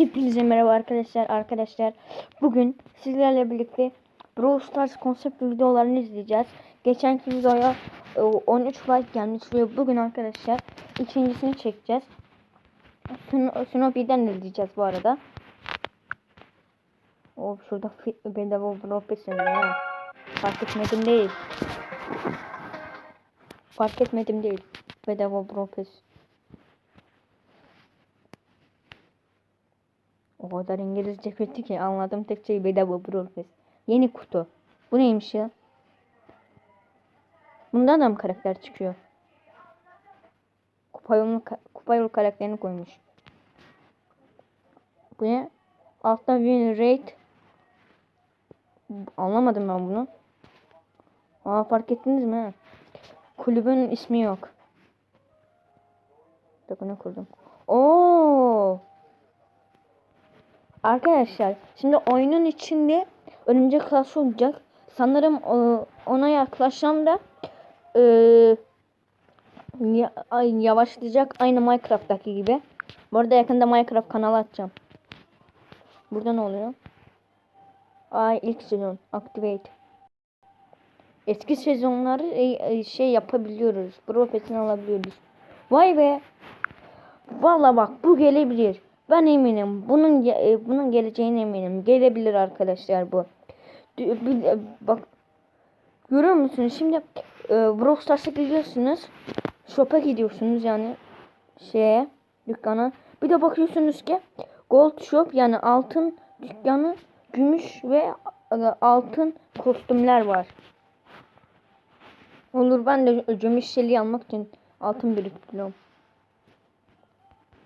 Hepinize merhaba arkadaşlar. Arkadaşlar bugün sizlerle birlikte Brawl Stars konsept videolarını izleyeceğiz. Geçenki videoya e, 13 like gelmiş ve bugün arkadaşlar ikincisini çekeceğiz. Sno- Snoopy'den izleyeceğiz bu arada. O şurada bedava Brawl Pass yazıyor ha. Fark etmedim değil. Fark etmedim değil. Bedava Brawl Pass. O kadar İngilizce kötü ki anladım tek şey bedava Brawl Yeni kutu. Bu neymiş ya? Bundan da mı karakter çıkıyor? Kupa yolu, kupa yolu karakterini koymuş. Bu ne? Altta win rate. Anlamadım ben bunu. Aa fark ettiniz mi? Kulübün ismi yok. Bakın ne kurdum. Oo. Arkadaşlar şimdi oyunun içinde örümcek class olacak. Sanırım e, ona yaklaşsam da e, ya- ay- yavaşlayacak aynı Minecraft'taki gibi. Bu arada yakında Minecraft kanalı açacağım. Burada ne oluyor? Ay ilk sezon activate. Eski sezonları e, e, şey yapabiliyoruz. Profesyonel alabiliyoruz. Vay be. Vallahi bak bu gelebilir. Ben eminim. Bunun e, bunun geleceğine eminim. Gelebilir arkadaşlar bu. E, Bak görüyor musunuz? Şimdi e, Brawl gidiyorsunuz. Shop'a gidiyorsunuz yani şeye dükkana. Bir de bakıyorsunuz ki Gold Shop yani altın dükkanı gümüş ve e, altın kostümler var. Olur ben de gümüş şeyi almak için altın biriktiriyorum.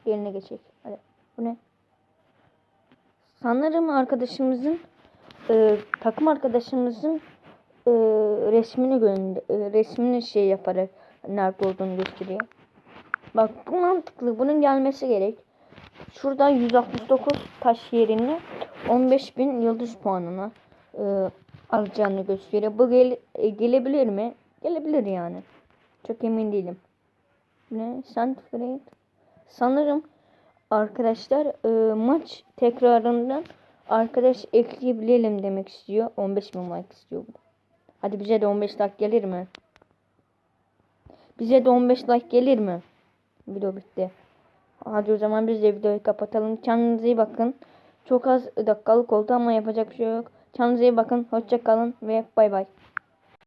Yerine geçecek. Hadi. Bu ne? Sanırım arkadaşımızın e, takım arkadaşımızın e, resmini gönder e, resmini şey yaparak nerede olduğunu gösteriyor. Bak bu mantıklı. Bunun gelmesi gerek. Şurada 169 taş yerine 15.000 yıldız puanına e, alacağını gösteriyor. Bu gel e, gelebilir mi? Gelebilir yani. Çok emin değilim. Ne? Sandfred. Sanırım arkadaşlar e, maç tekrarından arkadaş ekleyebilelim demek istiyor. 15 bin like istiyor bu. Hadi bize de 15 like gelir mi? Bize de 15 like gelir mi? Video bitti. Hadi o zaman biz de videoyu kapatalım. Kendinize iyi bakın. Çok az dakikalık oldu ama yapacak bir şey yok. Kendinize iyi bakın. Hoşça kalın ve bay bay.